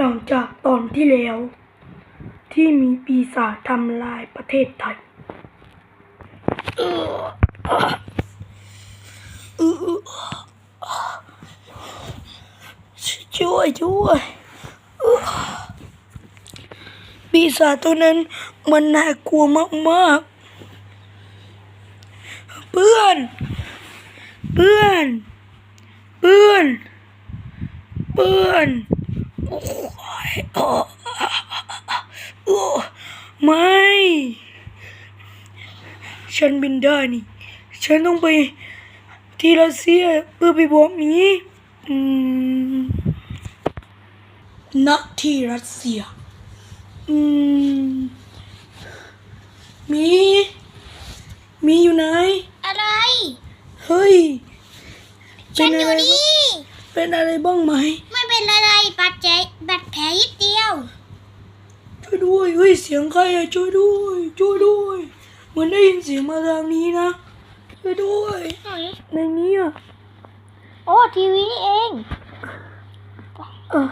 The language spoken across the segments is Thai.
หลังจากตอนที่แล้ว ที่มีปีศาจทำลายประเทศไทย ช่วยช่วยปีศาจตัวนั้นมันน่ากลัวมากๆ เพื่อน เพื่อน เพื่อน เพื่อน โอ้ยโอ้โอ้ไม่ ฉันบินได้นี่ ฉันต้องไปที่รัสเซียเพื่อไปบอกหมีอืมณที่รัสเซีย อืมหมี มีอยู่ไหน อะไร เฮ้ย ฉันอยู่เป็ะไรนี่ เป็นอะไรบ้างไหม ไม่เป็นอะไร บาดเจ็บบาดแผลนิดเดียว ช่วยด้วยเฮ้ยเสียงใครอะช่วยด้วยช่วยด้วยเหมือนได้ยินเสียงมาทางนี้นะช่วยด้วยในนี้อะโอ้ทีวีนี่เองเออ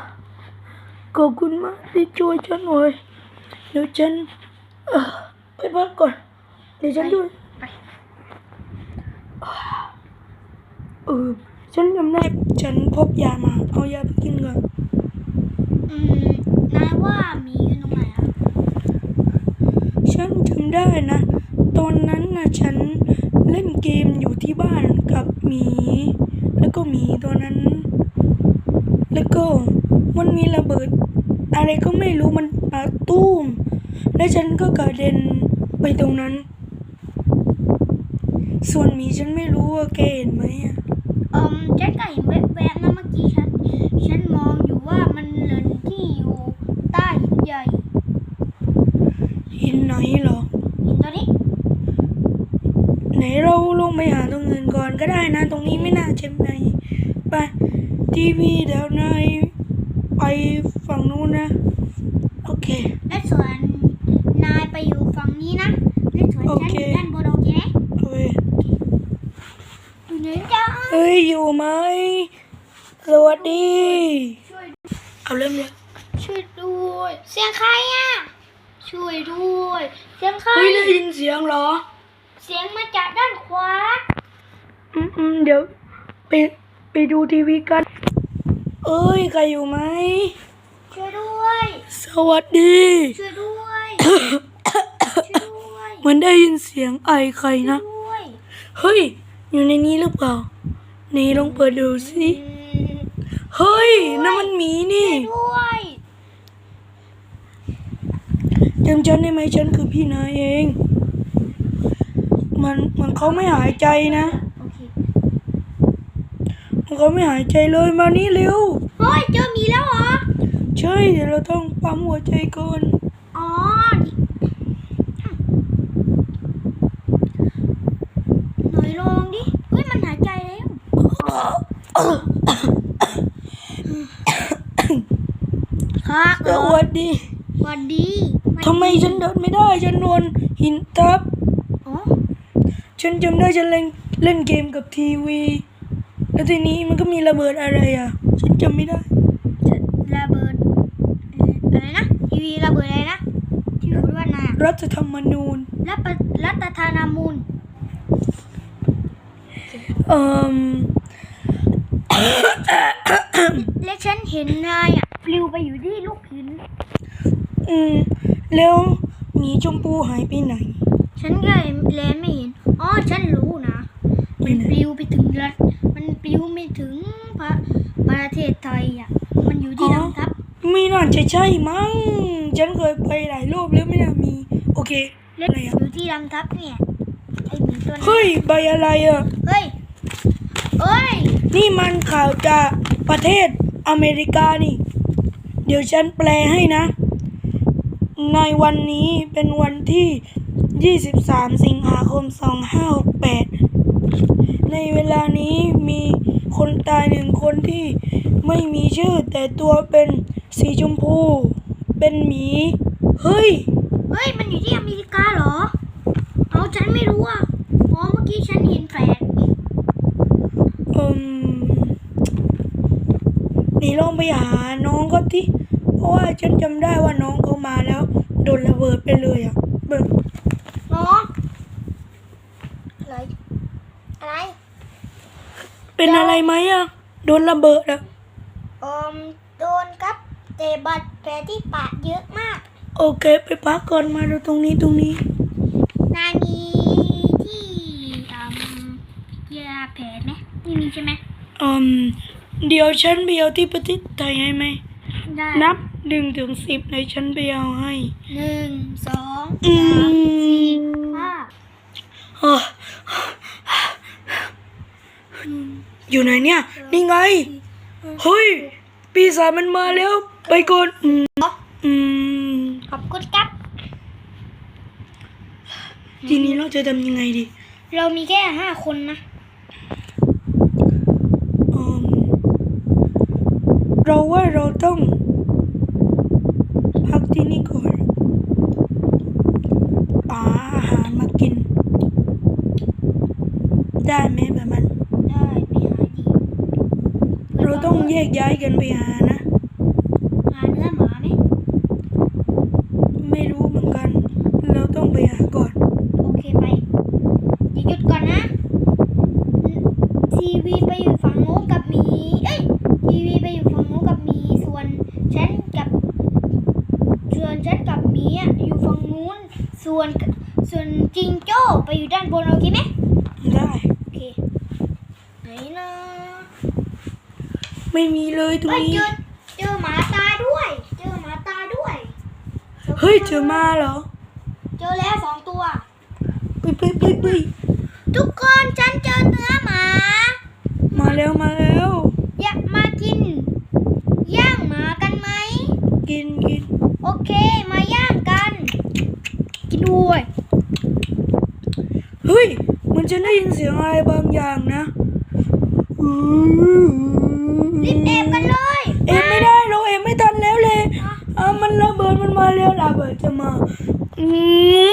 ขอบคุณมากที่ช่วยฉันหน่อยเดี๋ยวฉันเออไปพักก่อนเดี๋ยวฉันด้วยไปเออฉันจำได้ฉันพบยามา เอายาไปกินก่อน อืมนายว่าหมีอยู่ตรงไหนอะฉันจำได้นะ ตอนนั้นนะฉันเล่นเกมอยู่ที่บ้านกับหมี แล้วก็หมีตัวนั้น แล้วก็มันมีระเบิด อะไรก็ไม่รู้มันปาตุ้ม และฉันก็กระเด็นไปตรงนั้น ส่วนหมีฉันไม่รู้ว่าแกเห็นไหมอะเอืมฉันก็เห็นแวบๆนะเมื่อกี้ฉัน ฉันมองอยู่ ว่ามันเหลินที่อยู่ใต้หินใหญ่หินไหนเหรอหินตัวนี้ ไหนเราลงไปหาตรงอื่นก่อนก็ได้นะ ตรงนี้ไม่น่าจะมีไปทีวีเดี๋ยวนายไปฝั่งนู้นนะ โอเค และส่วนนายไปอยู่ฝั่งนี้นะและส่วนฉันอยู่ด้านบนโอเคไหมโอเคอยู่ไหนจ้าเฮ้ยอยู่ไหมสวัสดีช่วย เอาเริ่มเลย ช่วยด้วย เสียงใครอะ ช่วยด้วย เสียงใคร เฮ้ยได้ยินเสียงเหรอ เสียงมาจากด้านขวา อืมอืมเดี๋ยวไปไปดูทีวีกัน เอ้ยใครอยู่ไหม ช่วยด้วย สวัสดี ช่วยด้วย ช่วยด้วยเหมือนได้ยินเสียงไอใครนะ ช่วยเฮ้ย อยู่ในนี้หรือเปล่า นี่ลองเปิดดูสิ อืมเฮ้ยนั่นมันหมีนี่ ช่วยด้วย จำฉันได้ไหมฉันคือพี่นายเอง มันมันเขาไม่หายใจนะโอเคมันเขาไม่หายใจเลยมานี่เร็วเฮ้ยเจอหมีแล้วเหรอใช่เดี๋ยวเราต้องปั๊มหัวใจก่อนอ๋อหน่อยลองดิเฮ้ยมันหายใจแล้วครับสวัสดี สวัสดีทำไมฉันเดินไม่ได้ ฉันโดนหินทับ อ๋อ ฉันจำได้ฉันเล่นเล่นเกมกับทีวี แล้วทีนี้มันก็มีระเบิดอะไรอะ ฉันจำไม่ได้ ระเบิดเอ่ออะไรนะ ทีวีระเบิดอะไรนะ ที่พูดว่านารัฐธรรมนูญ รัฐรัฐธานามูลเอ่อและฉันเห็นนายอะปลิวไปอยู่ที่ลูกหิน อืมแล้วหมีชมพูหายไปไหน ฉันก็แลไม่เห็น อ๋อ ฉันรู้นะไปมันไหนปลิวไปถึงรัฐ มันปลิวไม่ถึงพระประเทศไทยอะ มันอยู่ที่ลำทับ ไม่น่าจะใช่มั้ง ฉันเคยไปหลายรอบแล้วไม่น่ามี โอเคและอะไรออะยู่ที่ลำทับเนี่ยไอ้หมีตัวนั้นเฮ้ย ใบอะไรอะ เฮ้ยเอ้ยนี่มันข่าวจากประเทศอเมริกานี่ เดี๋ยวฉันแปลให้นะ ในวันนี้เป็นวันที่ 23 สิงหาคม 2568 ในเวลานี้มีคนตายหนึ่งคนที่ไม่มีชื่อ แต่ตัวเป็นสีชมพู เป็นหมี เฮ้ย เฮ้ย มันอยู่ที่อเมริกาเหรอ เอาฉันไม่รู้อะอ๋อเมื่อกี้ฉันเห็นแฝดอืมนี่ลองไปหาน้องก็ที่โอ ราะว่าฉันจำได้ว่าน้องเขามาแล้ว โดนระเบิดไปเลยอะแบบน้องอะไรอะไร เป็นอะไรไหมอะ โดนระเบิดอะเอ่มโดนครับแต่บาดแผลที่ปากเยอะมาก โอเคไปพักก่อนมาดูตรงนี้ตรงนี้นายมีที่อืมยาแผลไหมไม่มีใช่ไหมอืมเดี๋ยวฉันไปเอาที่ประเทศไทยให้ไหม ได้ นับ หนึ่งถึงสิบในฉันไปเอาให้ หนึ่งสองอืสามมห้าอะอยู่ไหนเนี่ย นี่ไง เฮ้ย ปีศาจมันมาแล้ว ไปก่อนอืมอืมขอบคุณครับ ทีนี้เราจะทำยังไงดี เรามีแค่ห้าคนนะอืมเราว่าเราต้องพัก ที่นี่ก่อนหาอาหารมากิน ได้ไหมแบบมัน ได้ไปหาดีเราต้องแยกย้ายกันไปหานะ หาเนื้อหมาไหมไม่รู้เหมือนกัน เราต้องไปหาก่อน โอเคไปอย่าหยุดก่อนนะ ทีวีไปอยู่ฝั่งโน้นกับหมี เอ้ย ทีวีไปอยู่ฝั่งโน้นกับหมี ส่วนฉันกับ ส่วนฉันกับหมีอะอยู่ฝั่งนู้น ส่วนส่วนจิงโจ้ไปอยู่ด้านบนโอเคไหมได้โอเคไหนนะไม่มีเลยตรงเฮ้ยนี้ เจอเจอหมาตายด้วย เจอหมาตายด้วยเฮ้ยเจอมาเหรอเจอแล้วสองตัว ไปไปไปไปทุกคนฉันเจอเนื้อหมา มาแล้วมาแล้ว อยากมากิน ย่างหมากันไหม กินกิน โอเค มาย่างกัน กินด้วย เฮ้ย มันจะได้ยินเสียงอะไรบางอย่างนะรีบแอบกันเลย เอ็มไม่ได้เราเอ็มไม่ทันแล้วเลยอะมันระเบิดมันมาแล้วระเบิดจะมาอืม